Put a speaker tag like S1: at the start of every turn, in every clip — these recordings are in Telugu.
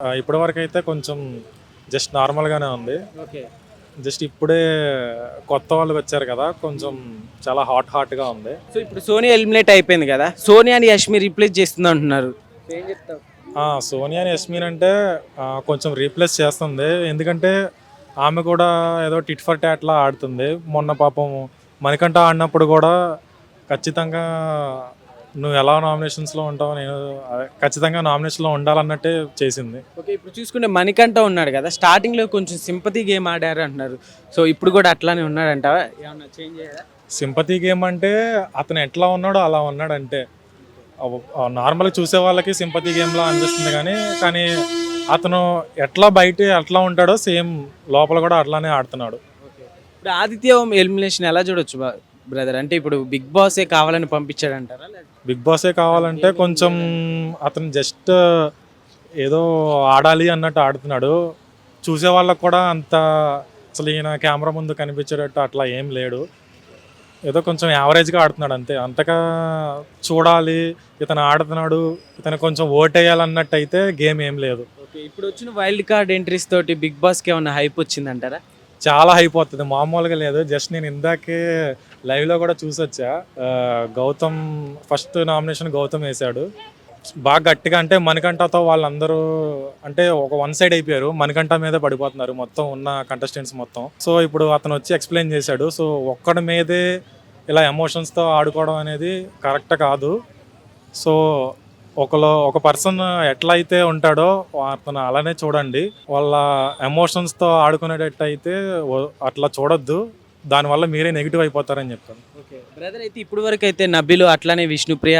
S1: ఆ, ఇప్పటి వరకు అయితే కొంచెం జస్ట్ నార్మల్గానే ఉంది.
S2: ఓకే.
S1: జస్ట్ ఇప్పుడే కొత్త వాళ్ళు వచ్చారు కదా కొంచెం చాలా హాట్ హాట్గా ఉంది.
S2: సో ఇప్పుడు సోనియా ఎలిమినేట్ అయిపోయింది కదా సోనియాని యష్మి రీప్లేస్ చేస్తుంది అంటున్నారు. ఏం చెప్తావు?
S1: సోనియాని అంటే ఆ, కొంచెం రీప్లేస్ చేస్తుంది. ఎందుకంటే ఆమె కూడా ఏదో టిట్ ఫర్ టాట్లా ఆడుతుంది. మొన్న పాపం మణికంఠ ఆడినప్పుడు కూడా ఖచ్చితంగా నువ్వు ఎలా నామినేషన్స్లో ఉంటావు నేను ఖచ్చితంగా నామినేషన్లో ఉండాలన్నట్టే చేసింది.
S2: ఓకే ఇప్పుడు చూసుకుంటే మణికంఠ ఉన్నాడు కదా స్టార్టింగ్లో కొంచెం సింపతి గేమ్ ఆడారు అంటున్నారు. సో ఇప్పుడు కూడా అట్లానే ఉన్నాడంటావా ఏమన్నా చేంజ్ అయ్యారా
S1: సింపతి గేమ్ అంటే అతను ఎట్లా ఉన్నాడో అలా ఉన్నాడంటే నార్మల్గా చూసే వాళ్ళకి సింపతి గేమ్లా అనిపిస్తుంది కానీ కానీ అతను ఎట్లా బయట ఎట్లా ఉంటాడో సేమ్ లోపల కూడా అట్లానే ఆడుతున్నాడు.
S2: ఇప్పుడు ఆదిత్య ఎలిమినేషన్ ఎలా చూడొచ్చు బ్రదర్? అంటే ఇప్పుడు బిగ్ బాసే కావాలని పంపించాడంటారా
S1: బిగ్ బాసే కావాలంటే కొంచెం అతను జస్ట్ ఏదో ఆడాలి అన్నట్టు ఆడుతున్నాడు. చూసే వాళ్ళకు కూడా అంత అసలు ఈయన కెమెరా ముందు కనిపించేటట్టు అట్లా ఏం లేడు. ఏదో కొంచెం యావరేజ్గా ఆడుతున్నాడు అంతే. అంతగా చూడాలి ఇతను ఆడుతున్నాడు ఇతను కొంచెం ఓటేయాలన్నట్టు అయితే గేమ్ ఏం లేదు.
S2: ఓకే ఇప్పుడు వచ్చిన వైల్డ్ కార్డ్ ఎంట్రీస్ తోటి బిగ్ బాస్కి ఏమన్నా హైప్ వచ్చిందంటారా?
S1: చాలా అయిపోతుంది మామూలుగా లేదు. జస్ట్ నేను ఇందాకే లైవ్లో కూడా చూసొచ్చా. గౌతమ్ ఫస్ట్ నామినేషన్ గౌతమ్ వేశాడు. బాగా గట్టిగా అంటే మణికంఠతో వాళ్ళందరూ అంటే ఒక వన్ సైడ్ అయిపోయారు. మణికంఠ మీదే పడిపోతున్నారు. మొత్తం ఉన్న కంటెస్టెంట్స్ మొత్తం. సో ఇప్పుడు అతను వచ్చి ఎక్స్ప్లెయిన్ చేశాడు. సో ఒక్కడి మీదే ఇలా ఎమోషన్స్తో ఆడుకోవడం అనేది కరెక్ట్ కాదు. సో ఒకలో ఒక పర్సన్ ఎట్లా అయితే ఉంటాడో అతను అలానే చూడండి. వాళ్ళ ఎమోషన్స్తో ఆడుకునేటట్టు అయితే అట్లా చూడొద్దు. దానివల్ల మీరే నెగిటివ్ అయిపోతారని చెప్తాను.
S2: ఓకే బ్రదర్ అయితే ఇప్పుడు వరకు అయితే నబిలు అట్లానే విష్ణుప్రియ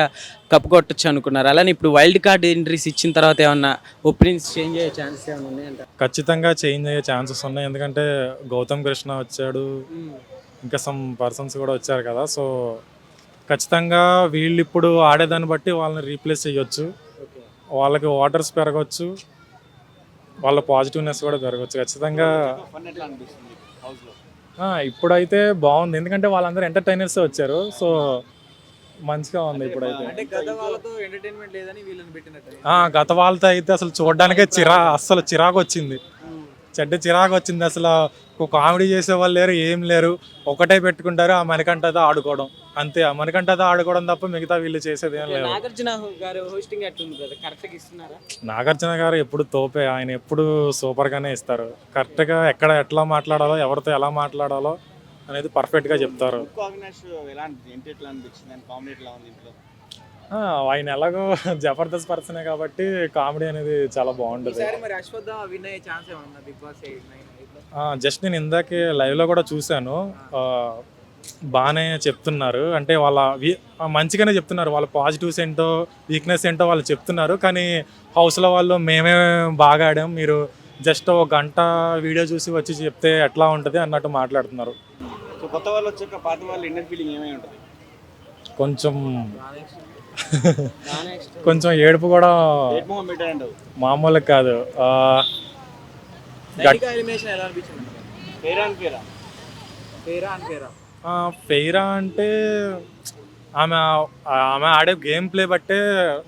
S2: కప్పు కొట్టచ్చు అనుకున్నారు. అలానే ఇప్పుడు వైల్డ్ కార్డ్ ఎంట్రీస్ ఇచ్చిన తర్వాత ఏమన్నా ఒపీనియన్స్ చేంజ్ అయ్యే ఛాన్సెస్ ఏమైనా ఉన్నాయంట
S1: ఖచ్చితంగా చేంజ్ అయ్యే ఛాన్సెస్ ఉన్నాయి. ఎందుకంటే గౌతమ్ కృష్ణ వచ్చాడు. ఇంకా సమ్ పర్సన్స్ కూడా వచ్చారు కదా. సో ఖచ్చితంగా వీళ్ళు ఇప్పుడు ఆడేదాన్ని బట్టి వాళ్ళని రీప్లేస్ చేయొచ్చు. వాళ్ళకి వాటర్స్ పెరగవచ్చు వాళ్ళ పాజిటివ్నెస్ కూడా పెరగవచ్చు ఖచ్చితంగా ఇప్పుడైతే బాగుంది. ఎందుకంటే వాళ్ళందరూ ఎంటర్టైనర్స్ వచ్చారు. సో మంచిగా ఉంది ఇప్పుడైతే.
S2: గత వాళ్ళతో
S1: అయితే అసలు చూడడానికే చిరా అస్సలు చిరాకు వచ్చింది. చెడ్డ చిరాకు వచ్చింది అసలు. ఒక కామెడీ చేసే వాళ్ళు లేరు ఏం లేరు. ఒకటే పెట్టుకుంటారు ఆ మణికంఠతో ఆడుకోవడం. అంతే ఆ మణికంఠతో ఆడుకోవడం తప్ప మిగతా వీళ్ళు చేసేది ఏం లేదు
S2: నాగార్జున గారు హోస్టింగ్ ఎట్లుంది బ్రదర్ కరెక్ట్గా ఇస్తున్నారా?
S1: నాగార్జున గారు ఎప్పుడు తోపే ఆయన ఎప్పుడు సూపర్గానే ఇస్తారు. కరెక్ట్గా ఎక్కడ ఎట్లా మాట్లాడాలో ఎవరితో ఎలా మాట్లాడాలో అనేది పర్ఫెక్ట్గా చెప్తారు. ఆయన ఎలాగో జబర్దస్త్ పర్సనే కాబట్టి కామెడీ అనేది చాలా బాగుంటుంది. జస్ట్ నేను ఇందాకే లైవ్లో కూడా చూశాను. ఆ, బాగానే చెప్తున్నారు. అంటే వాళ్ళ మంచిగానే చెప్తున్నారు. వాళ్ళ పాజిటివ్స్ ఏంటో వీక్నెస్ ఏంటో వాళ్ళు చెప్తున్నారు. కానీ హౌస్లో వాళ్ళు మేమే బాగా ఆడాం. మీరు జస్ట్ ఒక గంట వీడియో చూసి వచ్చి చెప్తే ఎట్లా ఉంటుంది అన్నట్టు మాట్లాడుతున్నారు.
S3: సో కొత్త వాళ్ళు వచ్చాక పాత వాళ్ళు ఫీలింగ్ ఏమై ఉంటుంది?
S1: కొంచెం కొంచెం ఏడుపు కూడా మామూలుగా కాదు. ఫెయిరా అంటే ఆమె ఆమె ఆడే గేమ్ ప్లే బట్టే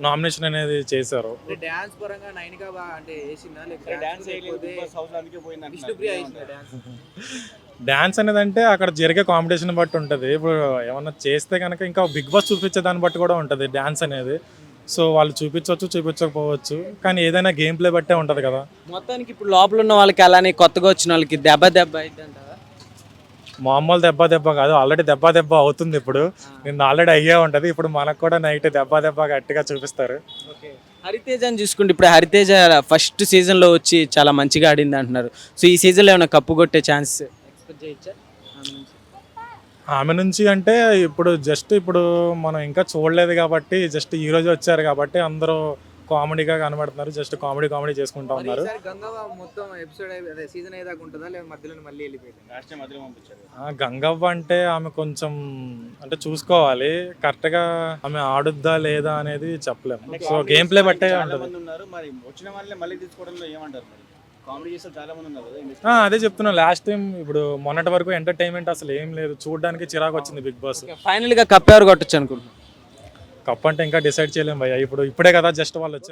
S1: నామినేషన్ అనేది చేశారు.
S2: అంటే డాన్స్ పరంగా నైన్గా బాగా అంటే వేసిందా? లేకపోతే
S3: డాన్స్?
S1: డ్యాన్స్ అనేది అంటే అక్కడ జరిగే కాంపిటీషన్ బట్టి ఉంటుంది. ఇప్పుడు ఏమన్నా చేస్తే కనుక ఇంకా బిగ్ బాస్ చూపించే దాన్ని బట్టి కూడా ఉంటుంది డ్యాన్స్ అనేది. సో వాళ్ళు చూపించవచ్చు చూపించకపోవచ్చు. కానీ ఏదైనా గేమ్ ప్లే బట్టే ఉంటుంది కదా.
S2: మొత్తానికి ఇప్పుడు లోపల ఉన్న వాళ్ళకి అలానే కొత్తగా వచ్చిన వాళ్ళకి దెబ్బ దెబ్బ
S1: మామూలు దెబ్బ దెబ్బ కాదు ఆల్రెడీ దెబ్బ దెబ్బ అవుతుంది ఇప్పుడు. నిన్న ఆల్రెడీ అయ్యే ఉంటుంది. ఇప్పుడు మనకు కూడా నైట్ దెబ్బ దెబ్బ గట్టిగా చూపిస్తారు.
S2: హరితేజ అని చూసుకుంటే ఇప్పుడు హరితేజ ఫస్ట్ సీజన్లో వచ్చి చాలా మంచిగా ఆడింది అంటున్నారు. సో ఈ సీజన్లో ఏమైనా కప్పు కొట్టే ఛాన్స్ చేయొచ్చా
S1: ఆమె నుంచి. అంటే ఇప్పుడు జస్ట్ ఇప్పుడు మనం ఇంకా చూడలేదు కాబట్టి జస్ట్ ఈ రోజు వచ్చారు కాబట్టి అందరూ కామెడీగా కనబడుతున్నారు. జస్ట్ కామెడీ కామెడీ చేసుకుంటా ఉన్నారు.
S2: గంగవ్వ మొత్తం ఎపిసోడ్ అదే సీజన్ అయ్యేదాకా ఉంటుందా? లేదా మధ్యలో మళ్ళీ వెళ్ళిపోయింది
S1: గంగవ్వ అంటే ఆమె కొంచెం అంటే చూసుకోవాలి. కరెక్ట్గా ఆమె ఆడుద్దా లేదా అనేది చెప్పలేము. సో గేమ్ ప్లే బట్టే ఉంటుంది.
S3: మరి వచ్చిన వాళ్ళే మళ్ళీ తీసుకోవడంలో ఏమంటారు
S1: అదే చెప్తున్నా. లాస్ట్ టైం ఇప్పుడు మొన్నటి వరకు ఎంటర్టైన్మెంట్ అసలు ఏం లేదు. చూడడానికి చిరాకు వచ్చింది బిగ్ బాస్.
S2: ఫైనల్గా కప్ ఎవరు కొట్టచ్చు అనుకుంటున్నాను
S1: కప్ అంటే ఇంకా డిసైడ్ చేయలేము భయ్య. ఇప్పుడు ఇప్పుడే కదా జస్ట్ వాళ్ళు వచ్చారు.